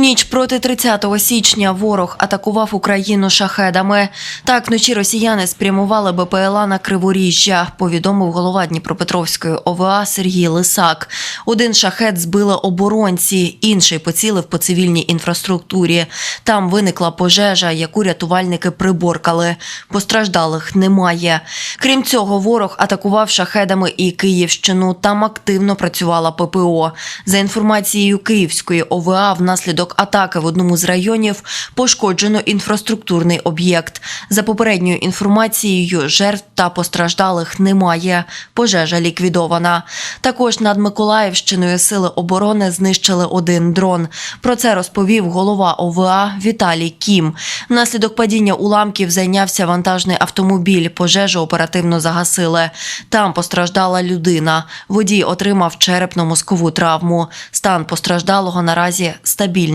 ніч проти 30 січня ворог атакував Україну шахедами. Так, вночі росіяни спрямували БПЛА на Криворіжжя, повідомив голова Дніпропетровської ОВА Сергій Лисак. Один шахет збили оборонці, інший поцілив по цивільній інфраструктурі. Там виникла пожежа, яку рятувальники приборкали. Постраждалих немає. Крім цього, ворог атакував шахедами і Київщину. Там активно працювала ППО. За інформацією Київської ОВА, внаслідок атаки в одному з районів пошкоджено інфраструктурний об'єкт. За попередньою інформацією, жертв та постраждалих немає. Пожежа ліквідована. Також над Миколаївщиною сили оборони знищили один дрон. Про це розповів голова ОВА Віталій Кім. Внаслідок падіння уламків зайнявся вантажний автомобіль. Пожежу оперативно загасили. Там постраждала людина. Водій отримав черепно-мозкову травму. Стан постраждалого наразі стабільний.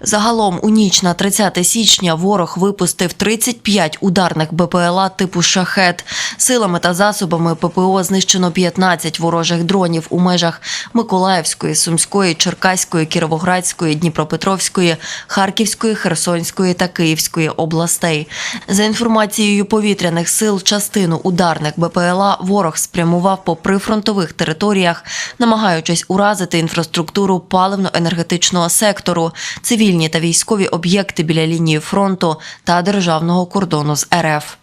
Загалом у ніч на 30 січня ворог випустив 35 ударних БПЛА типу шахет. Силами та засобами ППО знищено 15 ворожих дронів у межах Миколаївської, Сумської, Черкаської, Кіровоградської, Дніпропетровської, Харківської, Херсонської та Київської областей. За інформацією повітряних сил, частину ударних БПЛА ворог спрямував по прифронтових територіях, намагаючись уразити інфраструктуру паливно-енергетичного сектору, цивільні та військові об'єкти біля лінії фронту та державного кордону з РФ.